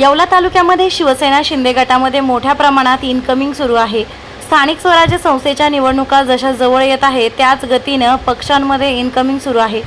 येवला तालुक्यामध्ये शिवसेना शिंदे गटामध्ये मोठ्या प्रमाणात इन्कमिंग सुरू आहे. स्थानिक स्वराज्य संस्थेच्या निवडणुका जशा जवळ येत आहे त्याच गतीनं पक्षांमध्ये इन्कमिंग सुरू आहे.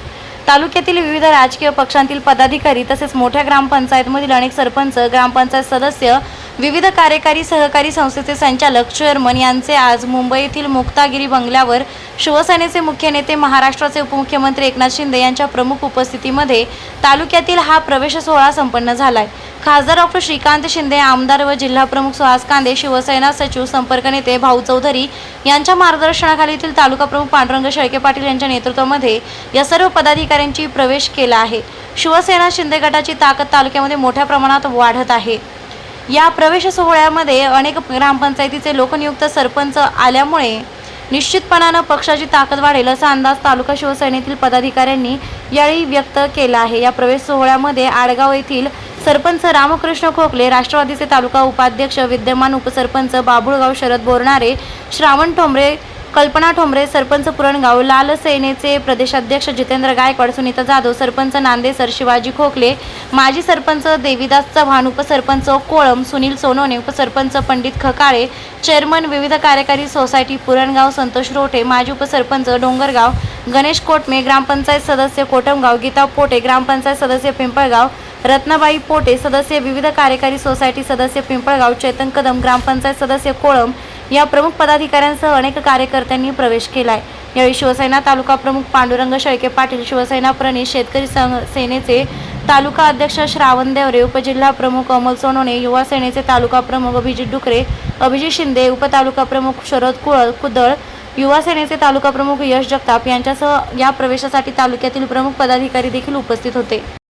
तालुक्यातील विविध राजकीय पक्षांतील पदाधिकारी तसेच मोठ्या ग्रामपंचायतमधील अनेक सरपंच ग्रामपंचायत सदस्य विविध कार्यकारी सहकारी संस्थेचे संचालक चेअरमन यांचे आज मुंबईतील मुक्तागिरी बंगल्यावर शिवसेनेचे मुख्य नेते महाराष्ट्राचे उपमुख्यमंत्री एकनाथ शिंदे यांच्या प्रमुख उपस्थितीमध्ये तालुक्यातील हा प्रवेश सोहळा संपन्न झालाय. खासदार डॉक्टर श्रीकांत शिंदे आमदार व जिल्हाप्रमुख सुहास कांदे शिवसेना सचिव संपर्क नेते भाऊ चौधरी यांच्या मार्गदर्शनाखालीतील तालुका प्रमुख पांडुरंग शेळके पाटील यांच्या नेतृत्वामध्ये या सर्व पदाधिकाऱ्यांची प्रवेश केला आहे. शिवसेना शिंदे गटाची ताकद तालुक्यामध्ये मोठ्या प्रमाणात वाढत आहे. या प्रवेश सोहळ्यामध्ये अनेक ग्रामपंचायतीचे लोकनियुक्त सरपंच आल्यामुळे निश्चितपणानं पक्षाची ताकद वाढेल असा अंदाज तालुका शिवसेनेतील पदाधिकाऱ्यांनी यावेळी व्यक्त केला आहे. या प्रवेश सोहळ्यामध्ये आडगाव येथील सरपंच रामकृष्ण खोकले राष्ट्रवादीचे तालुका उपाध्यक्ष विद्यमान उपसरपंच बाबुळगाव शरद बोरणारे श्रावण ठोंबरे कल्पना ठोंबरे सरपंच पुरणगाव लाल सेनेचे प्रदेशाध्यक्ष जितेंद्र गायकवाड सुनीता जाधव सरपंच नांदेसर शिवाजी खोकले माजी सरपंच देवीदास चव्हाण उपसरपंच कोळम सुनील सोनोने उपसरपंच पंडित खकाळे चेअरमन विविध कार्यकारी सोसायटी पुरणगाव संतोष रोठे माजी उपसरपंच डोंगरगाव गणेश कोटमे ग्रामपंचायत सदस्य कोटमगाव गीता पोटे ग्रामपंचायत सदस्य पिंपळगाव रत्नाबाई पोटे सदस्य विविध कार्यकारी सोसायटी सदस्य पिंपळगाव चेतन कदम ग्रामपंचायत सदस्य कोळम या प्रमुख पदाधिकाऱ्यांसह अनेक कार्यकर्त्यांनी प्रवेश केलाय. यावेळी शिवसेना तालुका प्रमुख पांडुरंग शेळके पाटील शिवसेना प्रणित शेतकरी संघ सेनेचे तालुका अध्यक्ष श्रावण देवरे उपजिल्हा प्रमुख अमोल सोनोने युवा सेनेचे तालुका प्रमुख अभिजित डुकरे अभिजित शिंदे उपतालुका प्रमुख शरद कुळ कुदळ युवा सेनेचे तालुका प्रमुख यश जगताप यांच्यासह या प्रवेशासाठी तालुक्यातील प्रमुख पदाधिकारी देखील उपस्थित होते.